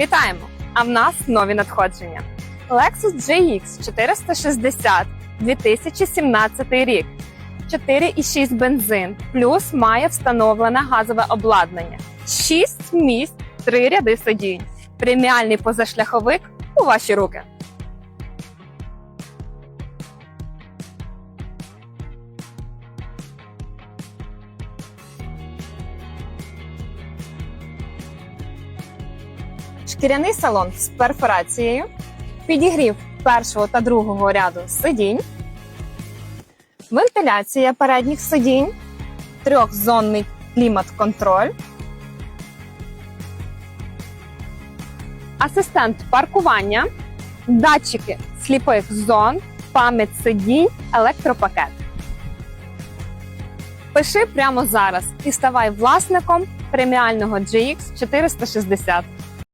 Вітаємо! А в нас нові надходження. Lexus GX 460 2017 рік. 4,6 бензин, плюс має встановлене газове обладнання. 6 місць, 3 ряди сидінь. Преміальний позашляховик у ваші руки. Шкіряний салон з перфорацією, підігрів першого та другого ряду сидінь, вентиляція передніх сидінь, трьохзонний клімат-контроль, асистент паркування, датчики сліпих зон, пам'ять сидінь, електропакет. Пиши прямо зараз і ставай власником преміального GX 460.